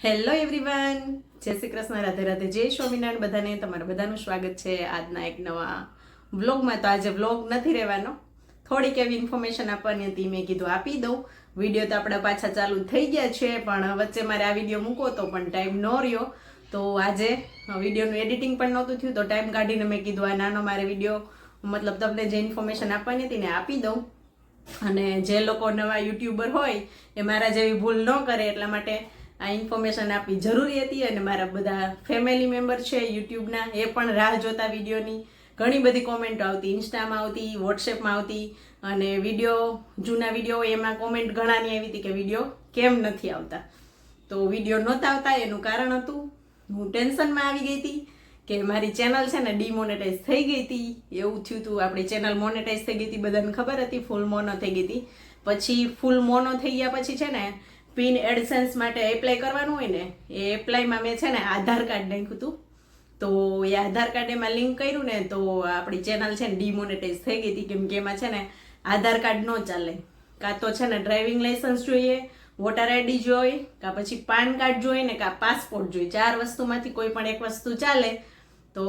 Hello everyone જય શ્રી કૃષ્ણ, રાધે રાધે. જય સ્વામિનારાયણ બધાને. તમારું બધાનું સ્વાગત છે આજના એક નવા વ્લોગમાં. તો આજે વ્લોગ નથી રહેવાનો. થોડીક એવી ઇન્ફોર્મેશન આપવાની હતી, મેં કીધું આપી દઉં. વીડિયો તો આપણા પાછા ચાલુ થઈ ગયા છે, પણ વચ્ચે મારે આ વીડિયો મૂકો તો પણ ટાઈમ ન રહ્યો. તો આજે વિડીયોનું એડિટિંગ પણ નહોતું થયું, તો ટાઈમ કાઢીને મેં કીધું, આ નાનો મારે વીડિયો મતલબ તમને જે ઇન્ફોર્મેશન આપવાની હતી ને આપી દઉં. અને જે લોકો નવા યુટ્યુબર હોય, એ મારા જેવી ભૂલ ન કરે, એટલા માટે આ ઇન્ફોર્મેશન આપવી જરૂરી હતી અને મારા બધા ફેમિલી મેમ્બર છે યુટ્યુબના એ પણ રાહ જોતા વિડીયોની. ઘણી બધી કોમેન્ટો આવતી ઇન્સ્ટામાં આવતી વોટ્સએપમાં આવતી અને વીડિયો જૂના વીડિયો એમાં કોમેન્ટ ઘણાની આવી હતી કે વીડિયો કેમ નથી આવતા. તો વીડિયો નહોતા આવતા, એનું કારણ હતું, હું ટેન્શનમાં આવી ગઈ હતી કે મારી ચેનલ છે ને ડીમોનેટાઈઝ થઈ ગઈ હતી. એવું થયું હતું આપણી ચેનલ મોનેટાઈઝ થઈ ગઈ હતી, બધાને ખબર હતી ફૂલ મોનો થઈ ગઈ હતી. પછી ફૂલ મોનો થઈ ગયા પછી છે ને પિન એડસન્સ માટે એપ્લાય કરવાનું હોય ને, એ એપ્લાયમાં મેં છે ને આધાર કાર્ડ નાખ્યું હતું. તો એ આધાર કાર્ડ એમાં લિંક કર્યું ને, તો આપણી ચેનલ છે ને ડીમોનેટાઈઝ થઈ ગઈ હતી. કેમ કે એમાં છે ને આધાર કાર્ડ ન ચાલે. કાં તો છે ને ડ્રાઇવિંગ લાઇસન્સ જોઈએ વોટર આઈડી જોઈએ કાં પછી પાન કાર્ડ જોઈએ ને કાં પાસપોર્ટ જોઈએ ચાર વસ્તુમાંથી કોઈ પણ એક વસ્તુ ચાલે, તો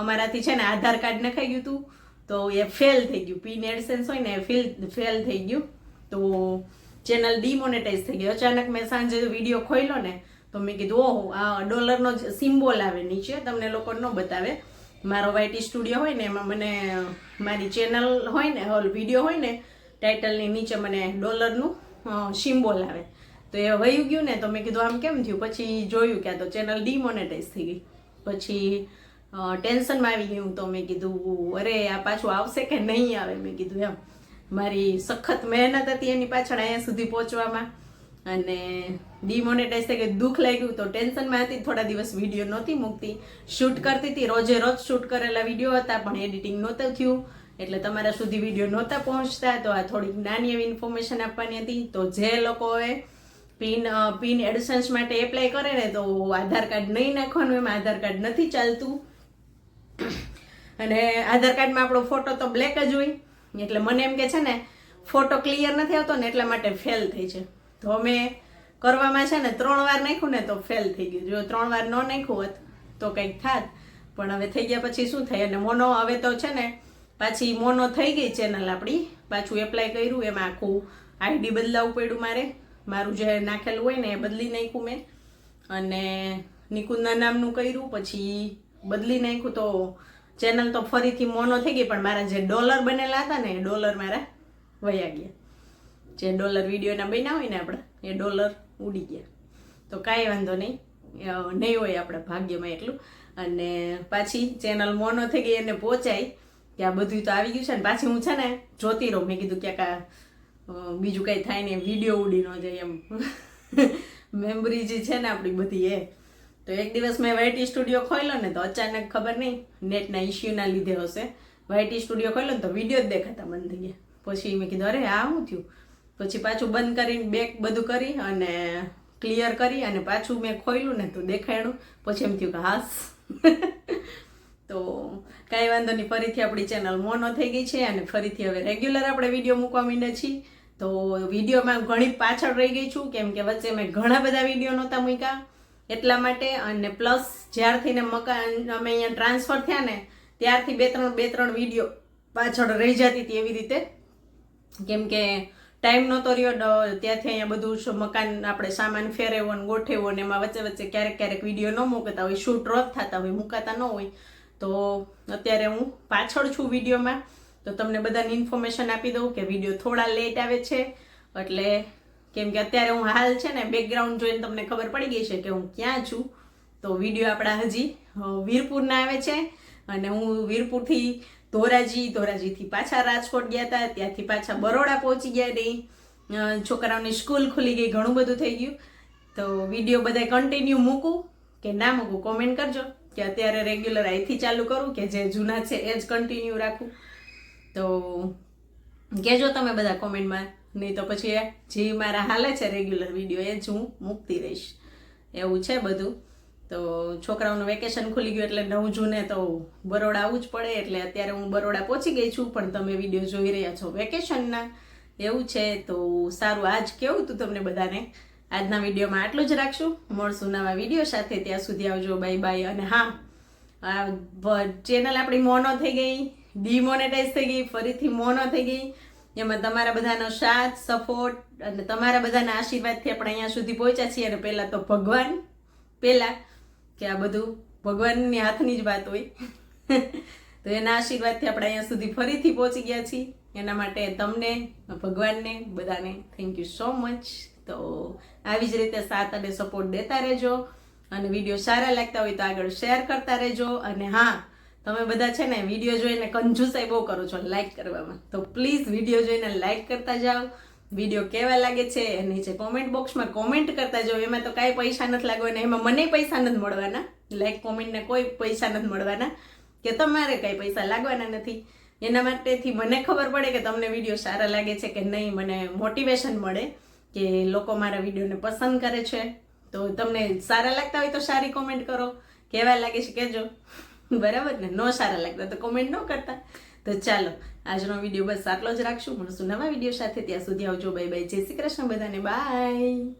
અમારાથી છે ને આધાર કાર્ડ નખાઈ ગયું હતું. તો એ ફેલ થઈ ગયું. પિન એડસેન્સ હોય ને એ ફેલ ફેલ થઈ ગયું. તો ચેનલ ડીમોનેટાઈઝ થઈ ગઈ અચાનક મેં સાંજે વીડિયો ખોલ્યો ને, તો મેં કીધું, ઓહો, આ ડોલરનો જ સિમ્બોલ આવે નીચે, તમને લોકો ન બતાવે. મારો વાયટી સ્ટુડિયો હોય ને, એમાં મને મારી ચેનલ હોય ને હોલ વીડિયો હોય ને ટાઇટલની નીચે મને ડોલરનું સિમ્બોલ આવે. તો એ વયું ગયું ને, તો મેં કીધું, આમ કેમ થયું? પછી જોયું કે આ તો ચેનલ ડીમોનેટાઈઝ થઈ ગઈ. પછી ટેન્શનમાં આવી ગયું, તો મેં કીધું, અરે, આ પાછું આવશે કે નહીં? આવે, મેં કીધું, એમ. મારી સખત મહેનત હતી એની પાછળ અહીંયા સુધી પહોંચવામાં. અને ડિમોનેટાઈઝ થઈ ગઈ, દુઃખ લાગ્યું તો ટેન્શનમાં હતી, થોડા દિવસ વીડિયો નહોતી મૂકતી. શૂટ કરતી હતી, રોજે રોજ શૂટ કરેલા વીડિયો હતા, પણ એડિટિંગ નહોતું થયું. એટલે તમારા સુધી વીડિયો નહોતા પહોંચતા, તો આ થોડીક નાની એવી ઇન્ફોર્મેશન આપવાની હતી. તો જે લોકોએ પિન પિન એડસન્સ માટે એપ્લાય કરે ને, તો આધાર કાર્ડ નહીં નાખવાનું, એમાં આધાર કાર્ડ નથી ચાલતું. અને આધાર કાર્ડમાં આપણો ફોટો તો બ્લેક જ હોય. એટલે મને એમ કે છે ને ફોટો ક્લિયર નથી આવતો ને એટલા માટે ફેલ થઈ છે. તો મેં કરવામાં છે ને ત્રણ વાર નાખ્યું ને તો ફેલ થઈ ગયું. જો ત્રણ વાર ન નાખ્યું હોત તો કંઈક થાત. પણ હવે થઈ ગયા પછી શું થાય? અને મોનો હવે તો છે ને, પાછી મોનો થઈ ગઈ ચેનલ આપણી. પાછું એપ્લાય કર્યું, એમાં આખું આઈડી બદલાવવું પડ્યું મારે. મારું જે નાખેલું હોય ને એ બદલી નાખ્યું મેં. અને નિકુંદના નામનું કર્યું, પછી બદલી નાખ્યું તો ચેનલ તો ફરીથી મોનો થઈ ગઈ, પણ મારા જે ડોલર બનેલા હતા ને, એ ડોલર મારા વયા ગયા. જે ડોલર વિડીયોના બન્યા હોય ને આપણે, એ ડોલર ઉડી ગયા. તો કાંઈ વાંધો નહીં. નહીં હોય આપણા ભાગ્યમાં એટલું. અને પાછી ચેનલ મોનો થઈ ગઈ એને પહોંચાય, કે આ બધું તો આવી ગયું છે. ને પાછી હું છે ને, જોતી રહું. મેં કીધું ક્યાંક આ બીજું કંઈ થાય ને વીડિયો ઉડી ન જાય એમ. મેમરી જે છે ને આપણી બધી એ તો એક દિવસ મેં વાયટી સ્ટુડિયો ખોલ્યો ને તો અચાનક ખબર નહીં નેટના ઇશ્યુના લીધે હશે. વાયટી સ્ટુડિયો ખોલ્યો ને તો વીડિયો જ દેખાતા બંધ થઈ ગયા. પછી મેં કીધું, અરે, આ શું થયું? પછી પાછું બંધ કરીને બેક બધું કરી અને ક્લિયર કરી અને પાછું મેં ખોલ્યું ને તો દેખાડ્યું. પછી એમ થયું કે હાસ તો કાંઈ વાંધો નહીં ફરીથી આપણી ચેનલ મોનો થઈ ગઈ છે અને ફરીથી હવે રેગ્યુલર આપણે વીડિયો મૂકવા માંડ્યા છીએ. તો વિડીયોમાં ઘણી પાછળ રહી ગઈ છું, કેમ કે વચ્ચે મેં ઘણા બધા વીડિયો નહોતા મૂક્યા. એટલા માટે અને પ્લસ જ્યારથી ને મકાન અમે અહીંયા ટ્રાન્સફર થયા ને, ત્યારથી બે ત્રણ બે ત્રણ વીડિયો પાછળ રહી જતી હતી એવી રીતે. કેમ કે ટાઈમ નહોતો રહ્યો ત્યાંથી અહીંયા બધું શું મકાન, આપણે સામાન ફેરવ્યો ને ગોઠવ્યો ને એમાં વચ્ચે વચ્ચે ક્યારેક ક્યારેક વીડિયો ન મૂકતા હોય શૂટ રોજ થતા હોય, મૂકાતા ન હોય. તો અત્યારે હું પાછળ છું વિડીયોમાં તો તમને બધાને ઇન્ફોર્મેશન આપી દઉં કે વીડિયો થોડા લેટ આવે છે, એટલે કેમ કે અત્યારે હું હાલ છે ને બેકગ્રાઉન્ડ જોઈને તમને ખબર પડી ગઈ છે કે હું ક્યાં છું. તો વીડિયો આપણા હજી વીરપુરના આવે છે. અને હું વીરપુરથી ધોરાજી, ધોરાજીથી પાછા રાજકોટ ગયા હતા. ત્યાંથી પાછા બરોડા પહોંચી ગયા નહીં છોકરાઓની સ્કૂલ ખુલી ગઈ, ઘણું બધું થઈ ગયું. તો વીડિયો બધા કન્ટિન્યુ મૂકું. કે ના મૂકું કોમેન્ટ કરજો. કે અત્યારે રેગ્યુલર અહીંથી ચાલુ કરું કે જે જૂના છે એ જ કન્ટિન્યુ રાખું. તો કહેજો તમે બધા કોમેન્ટમાં નહીં તો પછી જે મારા હાલે છે રેગ્યુલર વીડિયો એ જ હું મૂકતી રહીશ. એવું છે બધું. તો છોકરાઓનું વેકેશન ખુલી ગયું એટલે નવ જૂને તો બરોડા આવવું જ પડે. એટલે અત્યારે હું બરોડા પહોંચી ગઈ છું, પણ તમે વીડિયો જોઈ રહ્યા છો વેકેશનના એવું છે. તો સારું, આજ કેવું હતું તમને બધાને? આજના વિડીયોમાં આટલું જ રાખશું. મળશું નવા વીડિયો સાથે. ત્યાં સુધી આવજો. બાય બાય અને હા ચેનલ આપણી મોનો થઈ ગઈ. ડિમોનેટાઈઝ થઈ ગઈ. ફરીથી મોનો થઈ ગઈ. એમાં તમારા બધાનો સાથ, સપોર્ટ અને તમારા બધાના આશીર્વાદથી આપણે અહીંયા સુધી પહોંચ્યા છીએ અને પહેલાં તો ભગવાન, પહેલાં કે આ બધું ભગવાનની હાથની જ વાત હોય. તો એના આશીર્વાદથી આપણે અહીંયા સુધી ફરીથી પહોંચી ગયા છીએ. એના માટે તમને, ભગવાનને, બધાને થેન્ક યુ સો મચ તો આવી જ રીતે સાથ અને સપોર્ટ દેતા રહેજો અને વીડિયો સારા લાગતા હોય તો આગળ શેર કરતા રહેજો. અને હા તમે બધા છે ને વીડિયો જોઈને કંજુસાઈ બહુ કરો છો લાઈક કરવામાં. તો પ્લીઝ વીડિયો જોઈને લાઈક કરતા જાઓ. વીડિયો કેવા લાગે છે નીચે કોમેન્ટ બોક્સમાં કોમેન્ટ કરતા જાઓ. એમાં તો કાંઈ પૈસા નથી લાગવાના. એમાં મને પૈસા નથી મળવાના. લાઈક કોમેન્ટને કોઈ પૈસા નથી મળવાના. કે તમારે કાંઈ પૈસા લાગવાના નથી. એના માટેથી મને ખબર પડે કે તમને વીડિયો સારા લાગે છે કે નહીં. મને મોટિવેશન મળે કે લોકો મારા વિડીયોને પસંદ કરે છે. તો તમને સારા લાગતા હોય તો સારી કોમેન્ટ કરો. કેવા લાગે છે કહેજો બરાબર ને? ન સારા લાગતા. તો કોમેન્ટ ન કરતા. તો ચાલો, આજનો વીડિયો બસ આટલો જ રાખશું. મળશું નવા વીડિયો સાથે. ત્યાં સુધી આવજો. બાય બાય જય શ્રી કૃષ્ણ બધાને. બાય